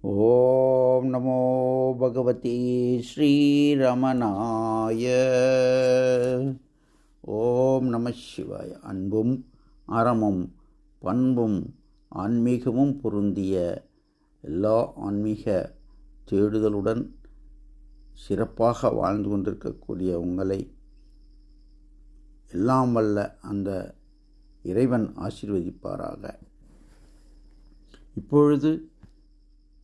ஓம் நமோ பகவதி ஸ்ரீரமணாய. ஓம் நம சிவாய. அன்பும் அறமும் பண்பும் ஆன்மீகமும் பொருந்திய எல்லா ஆன்மீக தேடுதலுடன் சிறப்பாக வாழ்ந்து கொண்டிருக்கக்கூடிய உங்களை எல்லாம் வல்ல அந்த இறைவன் ஆசீர்வதிப்பாராக. இப்பொழுது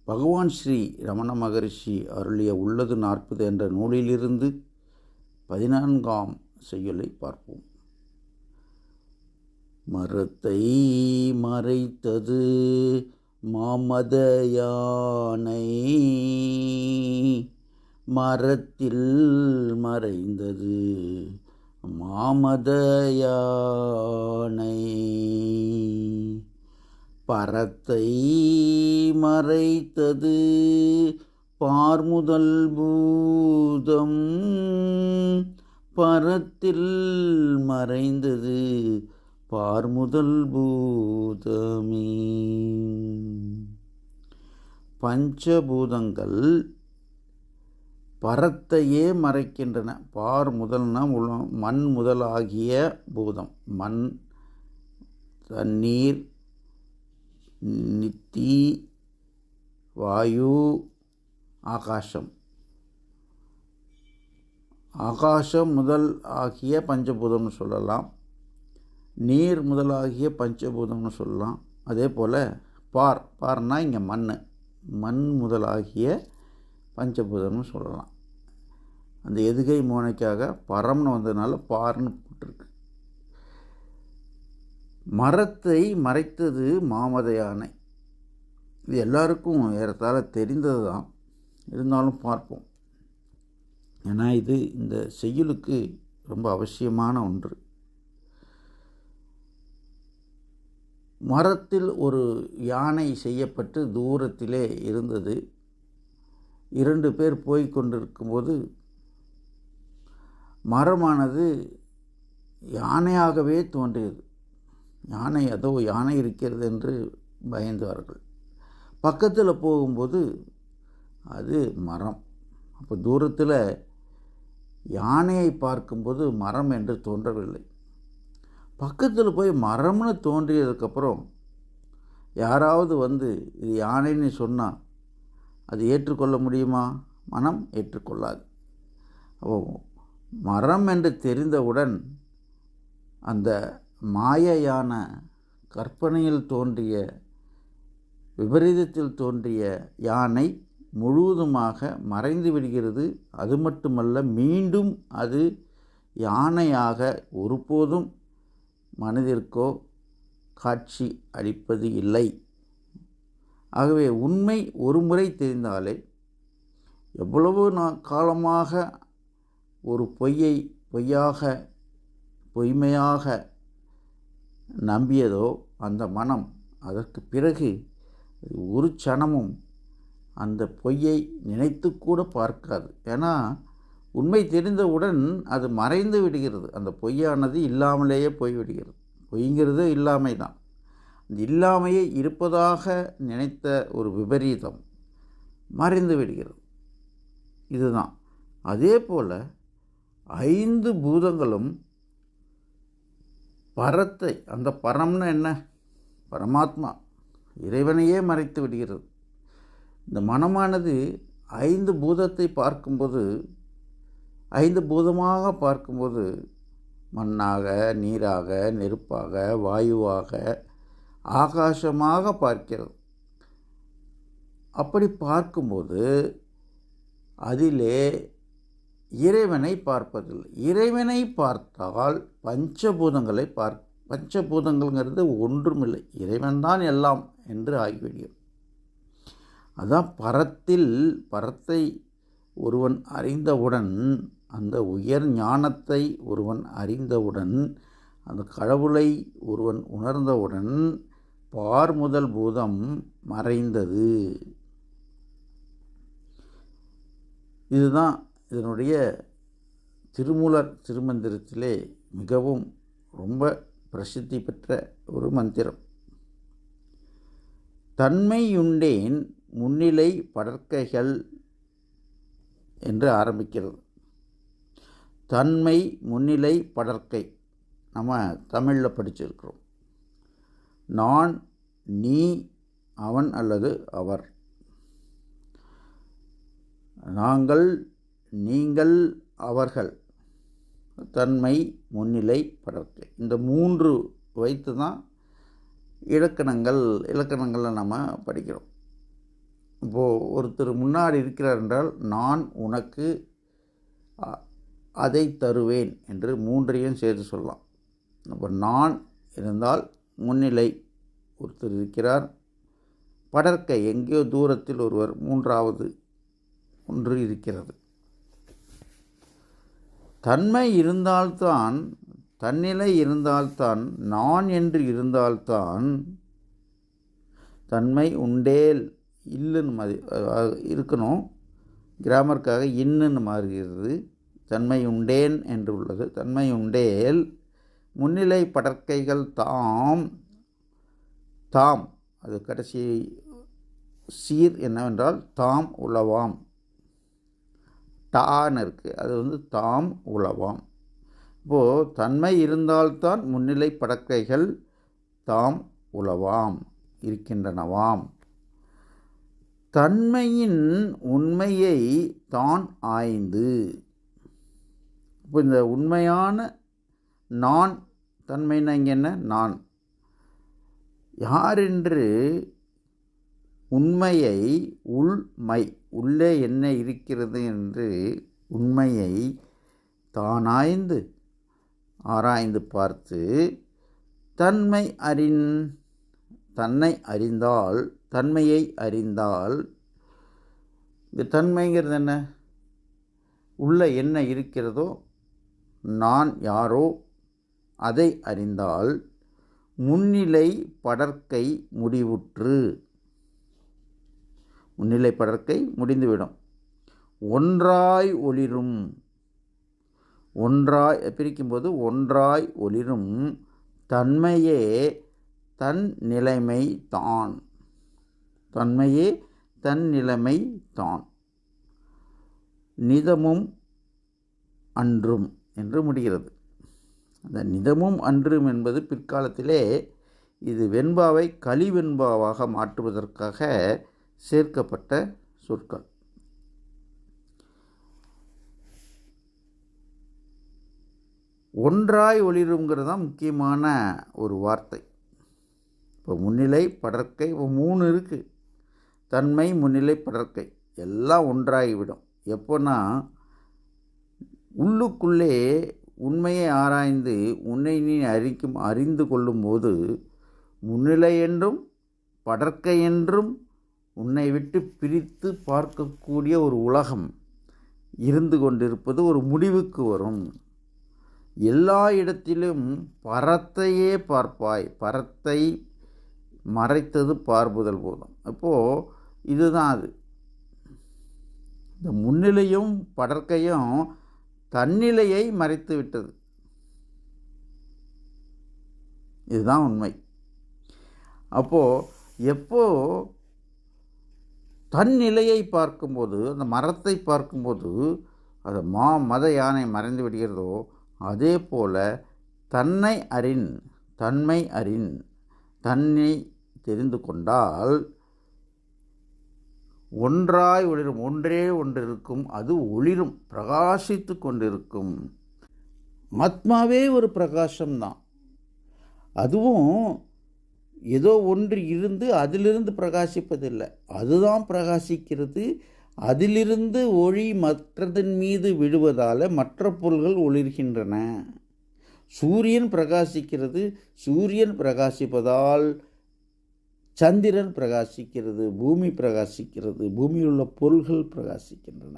பகவான் ஸ்ரீ ரமண மகரிஷி அருளிய உள்ளது நாற்பது என்ற நூலிலிருந்து பதினான்காம் செய்யுளை பார்ப்போம். மரத்தை மறைத்தது மாமத யானை மரத்தில் மறைந்தது மாமத யானை பரத்தை மறைத்தது பார்முதல் பூதம். பரத்தில் மறைந்தது பார்முதல் பூதமே. பஞ்சபூதங்கள் பரத்தையே மறைக்கின்றன. பார் முதல்னா மண் முதலாகிய பூதம். மண் தண்ணீர் நித்தி வாயு ஆகாசம். ஆகாசம் முதல் ஆகிய பஞ்சபூதம்னு சொல்லலாம். நீர் முதலாகிய பஞ்சபூதம்னு சொல்லலாம். அதே போல் பார் பார்னா இங்கே மண். மண் முதலாகிய பஞ்சபூதம்னு சொல்லலாம். அந்த எதுகை மோனைக்காக பரம்னு வந்ததுனால பார்னு போட்டிருக்கு. மரத்தை மறைத்தது மாமத யானை இது எல்லாருக்கும் ஏறத்தாழ தெரிந்தது தான் இருந்தாலும் பார்ப்போம். ஏன்னா இது இந்த செய்யுளுக்கு ரொம்ப அவசியமான ஒன்று. மரத்தில் ஒரு யானை செய்யப்பட்டு தூரத்திலே இருந்தது. இரண்டு பேர் போய்கொண்டிருக்கும்போது மரமானது யானையாகவே தோன்றியது. யானை அதோ யானை இருக்கிறது என்று பயந்தார்கள் பக்கத்தில் போகும்போது அது மரம். அப்போ தூரத்தில் யானையை பார்க்கும்போது மரம் என்று தோன்றவில்லை. பக்கத்தில் போய் மரம்னு தோன்றியதுக்கப்புறம் யாராவது வந்து இது யானைன்னு சொன்னால் அது ஏற்றுக்கொள்ள முடியுமா? மனம் ஏற்றுக்கொள்ளாது. அப்போ மரம் என்று தெரிந்தவுடன் அந்த மாயையான கற்பனையில் தோன்றிய விபரீதத்தில் தோன்றிய யானை முழுவதுமாக மறைந்து விடுகிறது. அது மட்டுமல்ல மீண்டும் அது யானையாக ஒருபோதும் மனதிற்கோ காட்சி அளிப்பது இல்லை. ஆகவே உண்மை ஒரு முறை தெரிந்தாலே எவ்வளவு காலமாக ஒரு பொய்யை பொய்யாக பொய்மையாக நம்பியதோ அந்த மனம் அதற்கு பிறகு ஒரு சனமும் அந்த பொய்யை நினைத்து கூட பார்க்காது. ஏன்னா உண்மை தெரிந்தவுடன் அது மறைந்து விடுகிறது. அந்த பொய்யானது இல்லாமலேயே போய்விடுகிறது. பொய்ங்கிறது இல்லாமை தான். அந்த இல்லாமையே இருப்பதாக நினைத்த ஒரு விபரீதம் மறைந்து விடுகிறது. இதுதான். அதே போல் ஐந்து பூதங்களும் பரத்தை அந்த பரம்னா என்ன? பரமாத்மா. இறைவனையே மறைத்து விடுகிறது. இந்த மனமானது ஐந்து பூதத்தை பார்க்கும்போது ஐந்து பூதமாக பார்க்கும்போது மண்ணாக நீராக நெருப்பாக வாயுவாக ஆகாசமாக பார்க்கிறது. அப்படி பார்க்கும்போது அதிலே இறைவனை பார்ப்பதில்லை. இறைவனை பார்த்தால் பஞ்சபூதங்களை பார் பஞ்சபூதங்கள்ங்கிறது ஒன்றுமில்லை. இறைவன்தான் எல்லாம் என்று ஆகிவிடும் அதான் பரத்தில் பரத்தை ஒருவன் அறிந்தவுடன் அந்த உயர் ஞானத்தை ஒருவன் அறிந்தவுடன் அந்த கடவுளை ஒருவன் உணர்ந்தவுடன் பார் முதல் பூதம் மறைந்தது. இதுதான் இதனுடைய திருமூலர் திருமந்திரத்திலே மிகவும் ரொம்ப பிரசித்தி பெற்ற ஒரு மந்திரம். தன்மையுண்டேன் முன்னிலை படற்கைகள் என்று ஆரம்பிக்கிறது. தன்மை முன்னிலை படற்கை நம்ம தமிழில் படிச்சிருக்கிறோம். நான் நீ அவன் அல்லது அவர். நாங்கள் நீங்கள் அவர்கள் தன்மை முன்னிலை படற்கை இந்த மூன்று வைத்து தான் இலக்கணங்கள் இலக்கணங்களில் நம்ம படிக்கிறோம். இப்போது ஒருத்தர் முன்னாடி இருக்கிறார் என்றால் நான் உனக்கு அ- அதை தருவேன் என்று மூன்றையும் சேர்த்து சொல்லலாம். அப்போ நான் இருந்தால் முன்னிலை ஒருத்தர் இருக்கிறார். படற்கை எங்கேயோ தூரத்தில் ஒருவர் மூன்றாவது ஒன்று இருக்கிறது. தன்மை இருந்தால்தான் தன்னிலை இருந்தால்தான் நான் என்று இருந்தால்தான் தன்மை உண்டேல் இல்லுன்னு மாதிரி இருக்கணும். கிராமருக்காக இன்னுன்னு மாறுகிறது. தன்மை உண்டேன் என்று உள்ளது. தன்மை உண்டேல் முன்னிலை படற்கைகள் தாம் தாம் அது கடைசி சீர் என்னவென்றால் தாம் உளவாம். டான்னு இருக்குது அது வந்து தாம் உளவாம். இப்போது தன்மை இருந்தால்தான் முன்னிலை படக்கைகள் தாம் உளவாம் இருக்கின்றனவாம். தன்மையின் உண்மையை தான் ஆய்ந்து. இப்போ இந்த உண்மையான நான் தன்மைன்னா இங்கே என்ன? நான். யாரென்று உண்மையை உள்மை உள்ளே என்ன இருக்கிறது என்று உண்மையை தானாய்ந்து ஆராய்ந்து பார்த்து தன்மை அறிந் தன்னை அறிந்தால் தன்மையை அறிந்தால் இந்த தன்மைங்கிறது என்ன? உள்ள என்ன இருக்கிறதோ நான் யாரோ அதை அறிந்தால் முன்னிலை படற்கை முடிவுற்று. முன்னிலை படற்கை முடிந்துவிடும். ஒன்றாய் ஒளிரும். ஒன்றாய் பிரிக்கும்போது ஒன்றாய் ஒளிரும். தன்மையே தன் நிலைமை தான். தன்மையே தன் நிலைமை தான். நிதமும் அன்றும் என்று முடிகிறது. அந்த நிதமும் அன்றும் என்பது பிற்காலத்திலே இது வெண்பாவை கலிவெண்பாவாக மாற்றுவதற்காக சேர்க்கப்பட்ட சொற்கள். ஒன்றாய் ஒளிருங்கிறது தான் முக்கியமான ஒரு வார்த்தை. இப்போ முன்னிலை படற்கை இப்போ மூணு இருக்குது தன்மை முன்னிலை படற்கை. எல்லாம் ஒன்றாகிவிடும். எப்போன்னா உள்ளுக்குள்ளே உண்மையை ஆராய்ந்து உன்னை நீ அறிக்கும் அறிந்து கொள்ளும்போது முன்னிலை என்றும் படற்கை என்றும் உன்னை விட்டு பிரித்து பார்க்கக்கூடிய ஒரு உலகம் இருந்து கொண்டிருப்பது ஒரு முடிவுக்கு வரும். எல்லா இடத்திலும் பரத்தையே பார்ப்பாய். பரத்தை மறைத்தது பார்ப்புதல் போதும். அப்போது இதுதான் அது. இந்த முன்னிலையும் படற்கையும் தன்னிலையை மறைத்து விட்டது. இதுதான் உண்மை. அப்போது எப்போ தன் நிலையை பார்க்கும்போது அந்த மரத்தை பார்க்கும்போது அது மா மத யானை மறைந்து விடுகிறதோ அதே போல தன்னை அறின் தன்மை அறின் தன்னை தெரிந்து கொண்டால் ஒன்றாய் ஒளிரும் ஒன்றே ஒன்று இருக்கும் அது ஒளிரும் பிரகாசித்து கொண்டிருக்கும். ஆத்மாவே ஒரு பிரகாசம்தான். அதுவும் ஏதோ ஒன்று இருந்து அதிலிருந்து பிரகாசிப்பதில்லை. அதுதான் பிரகாசிக்கிறது. அதிலிருந்து ஒளி மற்றதன் மீது விழுவதால் மற்ற பொருள்கள் ஒளிர்கின்றன. சூரியன் பிரகாசிக்கிறது. சூரியன் பிரகாசிப்பதால் சந்திரன் பிரகாசிக்கிறது. பூமி பிரகாசிக்கிறது. பூமியில் உள்ள பொருள்கள் பிரகாசிக்கின்றன.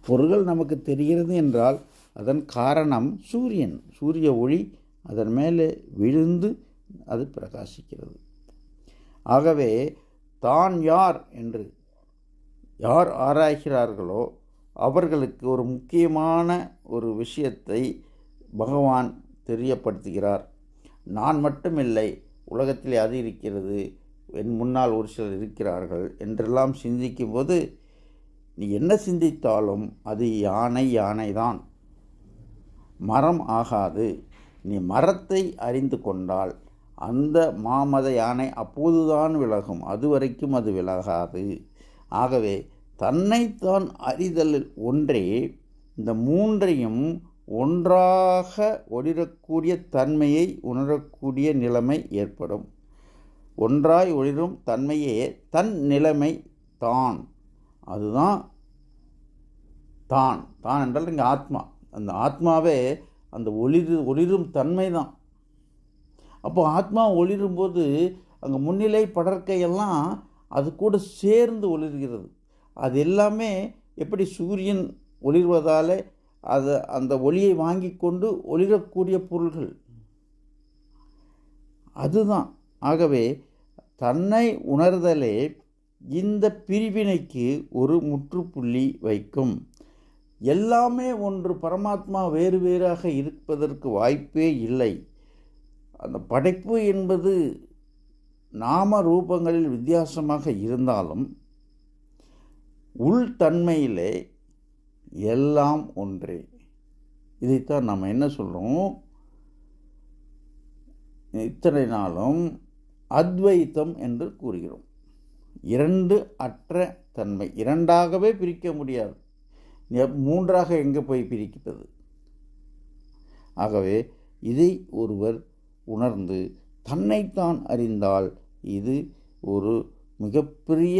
பொருள்கள் நமக்கு தெரிகிறது என்றால் அதன் காரணம் சூரியன். சூரிய ஒளி அதன் மேலே விழுந்து அது பிரகாசிக்கிறது. ஆகவே தான் யார் என்று யார் ஆராய்கிறார்களோ அவர்களுக்கு ஒரு முக்கியமான ஒரு விஷயத்தை பகவான் தெரியப்படுத்துகிறார். நான் மட்டும் இல்லை உலகத்திலே அது இருக்கிறது என் முன்னால் ஒரு சிலர் இருக்கிறார்கள் என்றெல்லாம் சிந்திக்கும்போது நீ என்ன சிந்தித்தாலும் அது யானை யானை தான் மரம் ஆகாது. நீ மரத்தை அறிந்து கொண்டால் அந்த மாமத யானை அப்போதுதான் விலகும் அதுவரைக்கும் அது விலகாது. ஆகவே தன்னைத்தான் அறிதல் ஒன்றே இந்த மூன்றையும் ஒன்றாக ஒளிரக்கூடிய தன்மையை உணரக்கூடிய நிலைமை ஏற்படும். ஒன்றாய் ஒளிரும் தன்மையே தன் நிலைமை தான். அதுதான் தான். தான் என்றால் இங்கே ஆத்மா. அந்த ஆத்மாவே அந்த ஒளிரு ஒளிரும் தன்மை தான் அப்போ ஆத்மா ஒளிரும்போது அங்கே முன்னிலை படற்கையெல்லாம் அது கூட சேர்ந்து ஒளிர்கிறது. அது எல்லாமே எப்படி சூரியன் ஒளிர்வதால் அது அந்த ஒளியை வாங்கி கொண்டு ஒளிரக்கூடிய பொருள்கள். அதுதான். ஆகவே தன்னை உணர்தலே இந்த பிரிவினைக்கு ஒரு முற்றுப்புள்ளி வைக்கும். எல்லாமே ஒன்று பரமாத்மா வேறு வேறாக இருப்பதற்கு வாய்ப்பே இல்லை. அந்த படைப்பு என்பது நாம ரூபங்களில் வித்தியாசமாக இருந்தாலும் உள்தன்மையிலே எல்லாம் ஒன்றே. இதைத்தான் நம்ம என்ன சொல்கிறோம் இத்தனை நாளும் அத்வைத்தம் என்று கூறுகிறோம். இரண்டு அற்ற தன்மை. இரண்டாகவே பிரிக்க முடியாது. மூன்றாக எங்கே போய் பிரிக்கிறது ஆகவே இதை ஒருவர் உணர்ந்து தன்னைத்தான் அறிந்தால் இது ஒரு மிகப்பெரிய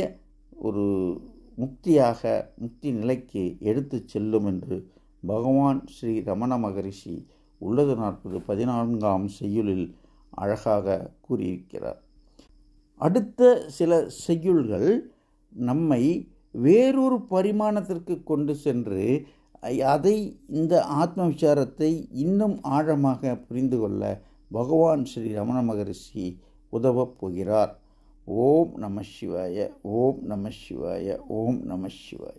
ஒரு முக்தியாக முக்தி நிலைக்கு எடுத்து செல்லும் என்று பகவான் ஸ்ரீ ரமண மகரிஷி உள்ளது நாற்பது பதினான்காம் செய்யுளில் அழகாக கூறியிருக்கிறார். அடுத்த சில செய்யுள்கள் நம்மை வேறொரு பரிமாணத்திற்கு கொண்டு சென்று அதை இந்த ஆத்ம விசாரத்தை இன்னும் ஆழமாக புரிந்து கொள்ள பகவான் ஸ்ரீ ரமண மகரிஷி உதவப் போகிறார். ஓம் நம சிவாய ஓம் நம சிவாய ஓம் நம சிவாய.